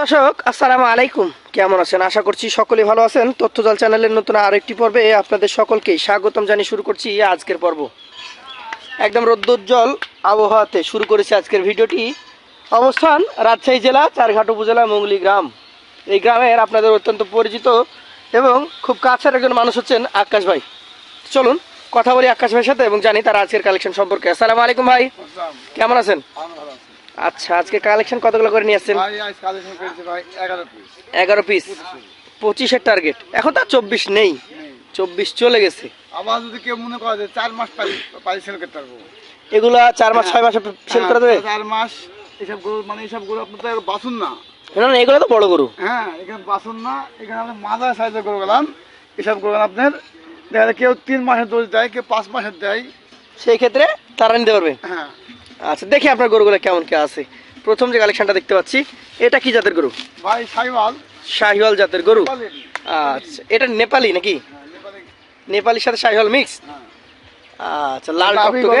দর্শক আসসালামু আলাইকুম। কেমন আছেন? আশা করছি সকলে ভালো আছেন। তথ্যজাল চ্যানেলের নতুন আরেকটি পর্বে আপনাদের সকলকে স্বাগতম জানিয়ে শুরু করছি আজকের পর্ব। একদম রোদ্দোজ্জ্বল আবহাওয়াতে শুরু করেছি আজকের ভিডিওটি। অবস্থান রাজশাহী জেলা চারঘাট উপজেলা মঙ্গলি গ্রাম। এই গ্রামের আপনাদের অত্যন্ত পরিচিত এবং খুব কাছের একজন মানুষ হচ্ছেন আকাশ ভাই। চলুন কথা বলি আকাশ ভাইয়ের সাথে এবং জানি তার আজকের কালেকশন সম্পর্কে। আসসালামু আলাইকুম ভাই। কেমন আছেন? আচ্ছা আজকে কালেকশন কতগুলো করে নিয়ে আসছেন ভাই আজ কালেকশন করেছে ভাই এগারো পিস পঁচিশের টার্গেট এখন তো চব্বিশ নেই। চব্বিশ চলে গেছে। আবার যদি কেউ মনে করে যে চার মাস পারি পারি সেল করতে পারব। এগুলা চার মাস ছয় মাসে সেল করে দেবে? হ্যাঁ, চার মাস এসব গরু মানে এসব গরু আপনার তো বাসুন না। না না এগুলো তো বড় গরু। হ্যাঁ এখানে বাসুন না এখানে আপনি মাদার সাইজের গরু গেলাম। এসব গরু আপনার দেখা যায় কেউ তিন মাসের দোষ দেয় কেউ পাঁচ মাসের দেয়। সেই ক্ষেত্রে তারা নিতে পারবে। হ্যাঁ। আচ্ছা দেখি আপনার গরুগুলো কেমন কে আছে। প্রথম যে কালেকশনটা দেখতে পাচ্ছি এটা কি জাতের গরু? ভাই সাইওয়াল শাহিওয়াল জাতের গরু। আচ্ছা এটা নেপালি নাকি? নেপালি। নেপালির সাথে শাহিওয়াল মিক্স। আচ্ছা লাল টকটকে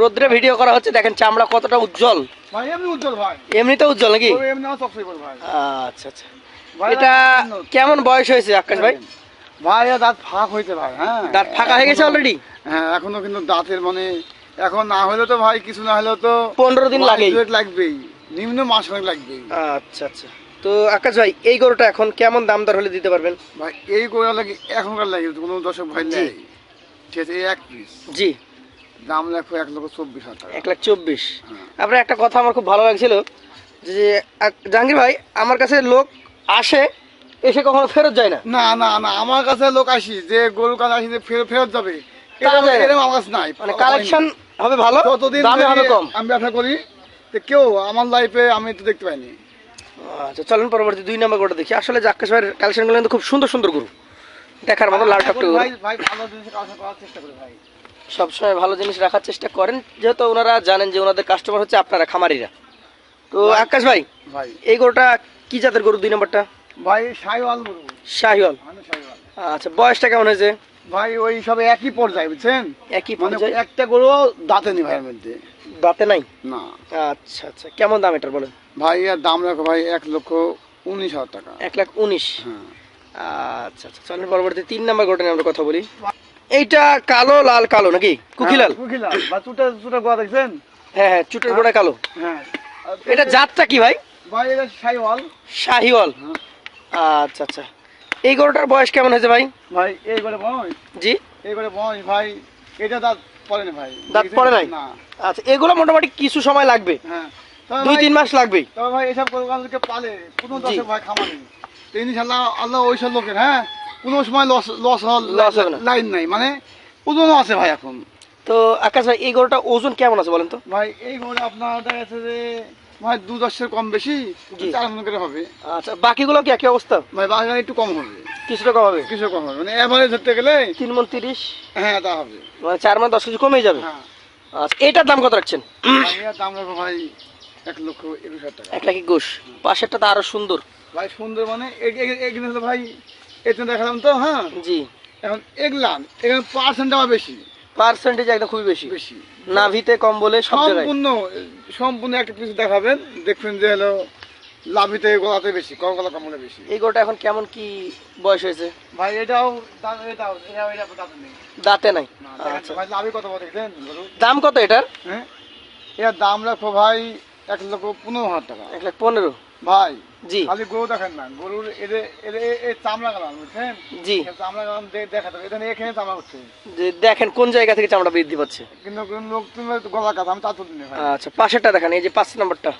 রোদ্রে ভিডিও করা হচ্ছে দেখেন চামড়া কতটা উজ্জ্বল। ভাই এমনি উজ্জ্বল ভাই। এমনিতে উজ্জ্বল নাকি? আচ্ছা আচ্ছা। এটা কেমন বয়স হয়েছে আকাশ ভাই? ভাই দাঁত ফাঁক হইতে ভাই হ্যাঁ। দাঁত ফাঁকা হয়ে গেছে অলরেডি হ্যাঁ এখনও কিন্তু দাঁতের মানে এখন না হলেও তো ভাই কিছু না হলেও তো পনেরো দিন লাগেই। লাগবেই। নিম্ন মাস খানেক লাগবেই। আচ্ছা আচ্ছা। তো আকাশ ভাই এই গরুটা এখন কেমন দাম দর হলে দিতে পারবেন? ভাই এই গোড়া লাগে এখনকার লাগে কোনো দর্শক ভাই নেই ঠিক আছে এই এক পিস জি। দাম রাখো এক লক্ষ চব্বিশ হাজার এক লাখ চব্বিশ। হ্যাঁ। আপনার একটা কথা আমার খুব ভালো লাগছিল যে জাহাঙ্গীর ভাই আমার কাছে লোক আসে এসে কখনো ফেরত যায় না? না না না আমার কাছে লোক আসি যে গরু কাছে আসি যে ফেরত ফেরত যাবে এরকম আমার কাছে নাই। মানে কালেকশন হবে ভালো? যতদিন দামে হবে কম। আমি ব্যবসা করি যে কেউ আমার লাইফে আমি তো দেখতে পাইনি। আচ্ছা চলেন পরবর্তী দুই নম্বর গরুটা দেখি। আসলে যে আকাশ ভাইয়ের কালেকশনগুলো কিন্তু খুব সুন্দর সুন্দর গরু। দেখার মতো লাল টকটকে গরু। ভাই ভাই ভালো জিনিস করার চেষ্টা করি ভাই। সবসময় ভালো জিনিস রাখার চেষ্টা করেন। যেহেতু ওনারা জানেন যে ওনাদের কাস্টমার হচ্ছে আপনারা খামারিরা। তো আকাশ ভাই ভাই। এই গরুটা কি জাতের গরু দুই নম্বরটা ভাই সাইওয়াল গরু। শাহিওয়াল। আচ্ছা বয়সটা কেমন হয়েছে? ভাই ওই সব একই পর্যায়ে বুঝছেন? একই মানে পর্যায়ে? একটা গরু দাঁতে নি ভাইয়ের মধ্যে। দাঁতে নাই? না। আচ্ছা আচ্ছা। কেমন দাম এটার বলেন? ভাই এর দাম রাখো ভাই এক লক্ষ উনিশ হাজার টাকা। এক লাখ উনিশ? হ্যাঁ। আচ্ছা আচ্ছা চলেন পরবর্তী তিন নাম্বার গরুটা নিয়ে আমরা কথা বলি। এইটা কালো লাল কালো নাকি? কুকিলাল হ্যাঁ, কুকিলাল? বা চুটা চুটা গোয়া দেখছেন? হ্যাঁ হ্যাঁ চুটের গোড়া কালো। হ্যাঁ। এটা জাতটা কি ভাই? ভাই এটা সাইওয়াল শাহিওয়াল। হ্যাঁ। আচ্ছা আচ্ছা। এই গরুটার বয়স কেমন হয়েছে ভাই? ভাই এই করে বয় জি। এই করে বয় ভাই এটা দাঁত পড়ে না ভাই। দাঁত পড়ে নাই? আচ্ছা এগুলো মোটামুটি কিছু সময় লাগবে। হ্যাঁ। দুই তিন মাস লাগবেই। তবে ভাই এসব গরুকে পালে কোনো। দর্শক ভাই খামারে তো ইনশাল্লাহ আল্লাহ ওই সব লোকের হ্যাঁ কোনো সময় লস লস Loss হবে না। লাইন নাই। মানে ওজনও আছে ভাই এখন। তো আকাশ ভাই এই গরুটা ওজন কেমন আছে বলেন তো? ভাই এই গরু আপনার দেখা যাচ্ছে যে ভাই দু দশের কম বেশি। চার মন করে হবে। আচ্ছা বাকিগুলো কি একই অবস্থা? বাজারে একটু কম হবে। কিছুটা কম হবে? কিছু কম হবে। মানে এভারেজ ধরতে গেলে তিন মন তিরিশ? হ্যাঁ তা হবে। মানে চার মান দশ কেজি কমে যাবে? হ্যাঁ। আচ্ছা এটার দাম কত রাখছেন? দাম ভাই এক লক্ষ একুশ হাজার টাকা। এক লাখি পাশেরটা তো আরও সুন্দর। ভাই সুন্দর মানে এখানে হলো ভাই দেখালাম তো হ্যাঁ? জি। এখন এগলান এখানে পার্সেন্ট আমার বেশি। পার্সেন্টেজ একদম খুবই বেশি। বেশি। নাভিতে কম বলে সব জায়গায়। সম্পূর্ণ সম্পূর্ণ একটা পিস দেখাবেন দেখবেন যে হলো লাভিতে গলাতে বেশি কম গলা কমলে বেশি। এই গরুটা এখন কেমন কি বয়স হয়েছে? ভাই এটাও এটাও এটাও এটা নেই। দাঁতে নাই? আচ্ছা। ভাই লাভি কত বড় দেখেন দাম কত এটার? হ্যাঁ? এর দাম রাখো ভাই এক লক্ষ পনেরো হাজার টাকা। এক লাখ পনেরো। ভাই জি। খালি গরু দেখেন না। গরুর এদের এদের এই চামড়া গালাম বুঝছেন? জি। চামড়া গালাম দেখাতে হবে এখানে এখানে চামড়া হচ্ছে। যে দেখেন কোন জায়গা থেকে চামড়া বৃদ্ধি পাচ্ছে? কিন্তু কোনো লোক তুমি গলা কাজ আমি তা তো দিনে আচ্ছা পাশেরটা দেখেন এই যে পাঁচ নম্বরটা।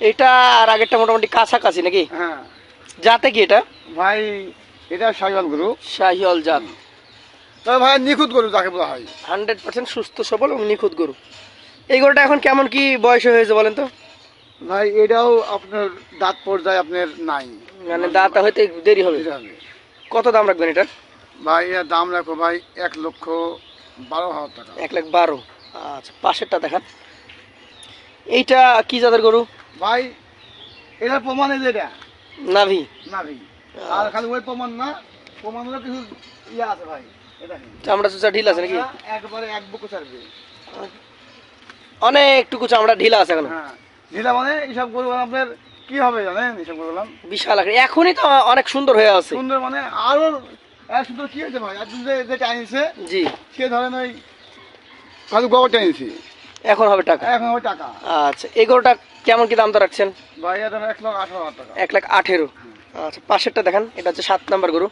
এটা আর আগেরটা মোটামুটি কাছাকাছি নাকি? হ্যাঁ। যাতে কি এটা? ভাই এটা সাইওয়াল গরু। শাহিওয়াল জাত। তবে ভাই নিখুঁত গরু যাকে বলা হয়। হান্ড্রেড পার্সেন্ট সুস্থ সবল এবং নিখুঁত গরু। এই গরুটা এখন কেমন কি বয়স হয়েছে বলেন তো? ভাই এটাও আপনার দাঁত পর্যায়ে আপনার নাই। মানে দাঁতটা হইতে দেরি হবে। কত দাম রাখবেন এটা? ভাই এর দাম রাখো ভাই এক লক্ষ বারো হাজার টাকা। এক লাখ বারো। আচ্ছা পাশেরটা দেখান। এইটা কি জাতের গরু? ভাই এটা প্রমাণ এই যে এটা। নাভি। না ভাই আর খালি ওই প্রমাণ না প্রমাণ হলো কিছু ইয়ে আছে ভাই? চামড়া চুচা ঢিল আছে নাকি? একবারে এক বুকু চারবে অনেকটুকু চামড়া ঢিলা আছে এখন। হ্যাঁ। যেটা মানে এইসব গরু আপনার কি হবে জানেন এইসব গরু বিশাল আকার। এখনই তো অনেক সুন্দর হয়ে আছে। সুন্দর মানে আরও সুন্দর কি হয়েছে ভাই? একজন যে যে টাইনিছে জি। সে ধরেন ওই কাজু গোবর টাইনিছি এখন হবে টাকা? এখন হবে টাকা। আচ্ছা এই গরুটা কেমন কি দাম তো রাখছেন? ভাই এক লাখ আঠারো টাকা। এক লাখ আঠেরো। আচ্ছা পাশেরটা দেখেন এটা হচ্ছে সাত নাম্বার গরু।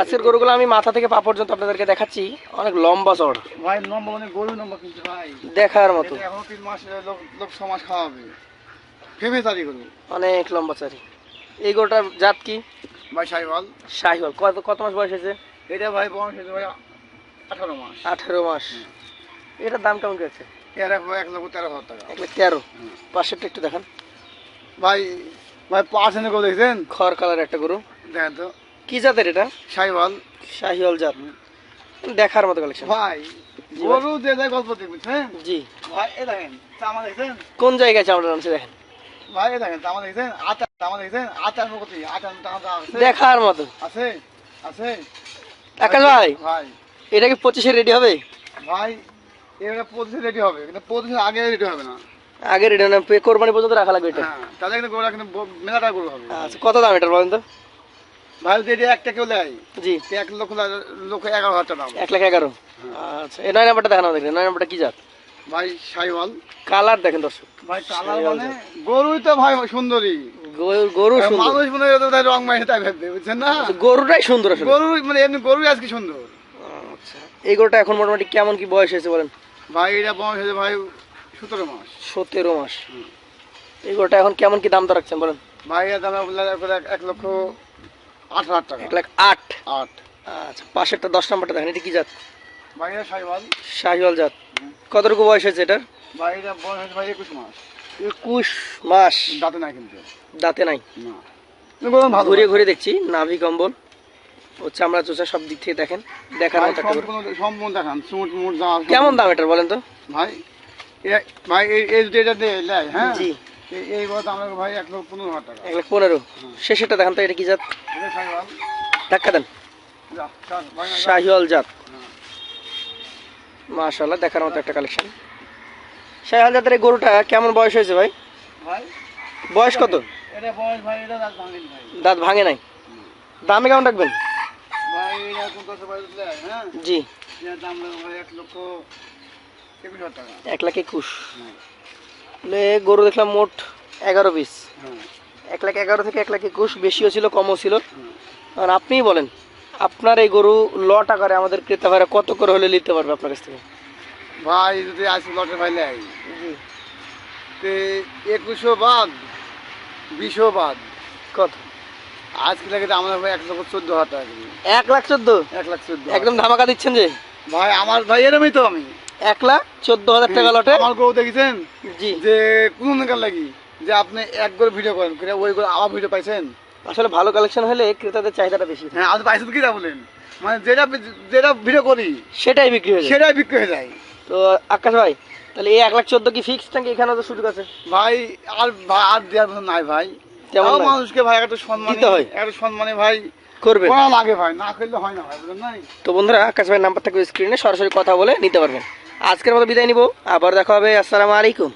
আজকের গরুগুলো আমি মাথা থেকে পা পর্যন্ত আপনাদেরকে দেখাচ্ছি। অনেক লম্বা চড়। ভাই নম্বর মানে গরু কিন্তু ভাই। দেখার মতো। এখনও তিন মাস লোক লোক মাস খাওয়াবে। ফেমে তারি গরু। অনেক লম্বা চারি এই গরুটার জাত কি? ভাই সাইওয়াল। শাহিওয়াল কত কত মাস বয়স হয়েছে? এটা ভাই বয়স হয়েছে ভাই আঠারো মাস। আঠেরো মাস। এটার দাম কেমন এক এক লক্ষ তেরো হাজার টাকা। এক লাখ তেরো। পাশেরটা একটু দেখান। ভাই ভাই পার্সেন্ট গরু দেখছেন? খড় কালার একটা গরু। দেখেন তো। কি জাতের এটা? সাইওয়াল শাহিওয়াল জাত। দেখার মতো কালেকশন ভাই গরু দিয়ে দেয় গল্প দিয়ে বুঝছেন জি। ভাই এ দেখেন চামা দেখছেন? কোন জায়গায় চামড়া আনছে দেখেন? ভাই এ দেখেন চামা দেখছেন? আচার চামা দেখছেন? আচার মুখতি আচার টাকা আছে। দেখার মতো। আছে আছে। আকাশ ভাই। ভাই। এটা কি পঁচিশে রেডি হবে? ভাই এটা পঁচিশে রেডি হবে। কিন্তু পঁচিশের আগে রেডি হবে না। আগে রেডি না পে কোরবানি পর্যন্ত রাখা লাগবে এটা। হ্যাঁ তাহলে কিন্তু গরুটা কিন্তু মেলাটা গরু হবে। আচ্ছা কত দাম এটার বলেন তো? ভাই যদি এটা একটা কেউ নেয় জি। এক লক্ষ লক্ষ এগারো হাজার টাকা দাম। এক লাখ এগারো? আচ্ছা এই নয় নাম্বারটা দেখানো দেখেন নয় নাম্বারটা কি জাত? ভাই সাইওয়াল কালার দেখেন দর্শক। ভাই কালার মানে গরুই তো ভাই সুন্দরী। গরু- গরু সুন্দর। মানুষ মনে হয় তাই রং মাইনে তাই ভাববে বুঝছেন না? আচ্ছা, গরুটাই সুন্দর আসলে। গরু মানে এমনি গরুই আজকে সুন্দর। আচ্ছা এই গরুটা এখন মোটামুটি কেমন কি বয়স হয়েছে বলেন? ভাই এটা বয়স হয়েছে ভাই সতেরো মাস। সতেরো মাস। এই গরুটা এখন কেমন কি দাম তো রাখছেন বলেন? ভাই এর দাম এক- লক্ষ আট হাজার টাকা। এক লাখ আট? আট। আচ্ছা পাশেরটা দশ নাম্বারটা দেখেন এটা কি জাত? ভাই এটা সাইওয়াল শাহিওয়াল জাত। কতটুকু বয়স হয়েছে এটার? ভাই এটা বয়স হয়েছে ভাই একুশ মাস। একুশ মাস। দাঁতে নাই কিন্তু। দাঁতে নাই? না। ঘুরে ঘুরে দেখছি নাভি কম্বল ও চামড়া চোচা সব দিক থেকে দেখেন দেখার কেমন দাম এটার বলেন তো? ভাই ভাই এই দিয়ে নেয় হ্যাঁ? জি। এই- এই বলতে আমরা ভাই এক লক্ষ পনেরো হাজার টাকা। এক লাখ পনেরো। শেষেরটা দেখান তো এটা কি জাত? ধাক্কা দেন। শাহিওয়াল জাত। হ্যাঁ। মাশাল্লাহ দেখার মতো একটা কালেকশন শাহিওয়াল জাতের এই গরুটা কেমন বয়স হয়েছে ভাই? বয়স কত? দাঁত ভাঙে নাই? দামে কেমন রাখবেন? হ্যাঁ? জি। দাম এক লক্ষ এক লাখ একুশ। হ্যাঁ। গরু দেখলাম মোট এগারো পিস। হ্যাঁ। এক লাখ এগারো থেকে এক লাখ একুশ বেশিও ছিল কমও ছিল। হুম। আর আপনিই বলেন আপনার এই গরু ল টাকারে আমাদের ক্রেতা ভাইরা কত করে হলে নিতে পারবে আপনার কাছ থেকে? ভাই যদি আজকে লটে ভাই লেয় তে একুশও বাদ বিশও বাদ। কত? আজকে লাগে তো আমাদের ভাই এক লক্ষ চোদ্দ হাজার টাকা এক লাখ চোদ্দ? এক লাখ চোদ্দ একদম ধামাকা দিচ্ছেন যে? ভাই আমার ভাই এরমই তো আমি। এক লাখ চোদ্দ হাজার টাকা লটে। আমার গরু দেখেছেন? জি। যে কোন দিনকার লাগি? যে আপনি এক করে ভিডিও করেন করে ওই করে আবার ভিডিও পাইছেন? আসলে ভালো কালেকশন হলে ক্রেতাদের চাহিদাটা বেশি হ্যাঁ আপনি পাইছেন কি বলেন? মানে যেটা যেটা ভিডিও করি সেটাই বিক্রি হয়ে যায়। সেটাই বিক্রি হয়ে যায়। তো আকাশ ভাই তাহলে এই এক লাখ চোদ্দ কি ফিক্স নাকি এখানে তো সুযোগ আছে? ভাই আর আর দেওয়ার মতো নাই ভাই। তেমন মানুষকে ভাই একটা সম্মান দিতে হয়। একটা সম্মানে ভাই করবেন করা লাগে ভাই না করলে হয় না ভাই বুঝলেন তো বন্ধুরা আকাশ ভাইয়ের নাম্বার থাকবে স্ক্রিনে সরাসরি কথা বলে নিতে পারবেন। আজকের মতো বিদায় নিব। আবার দেখা হবে। আসসালামু আলাইকুম।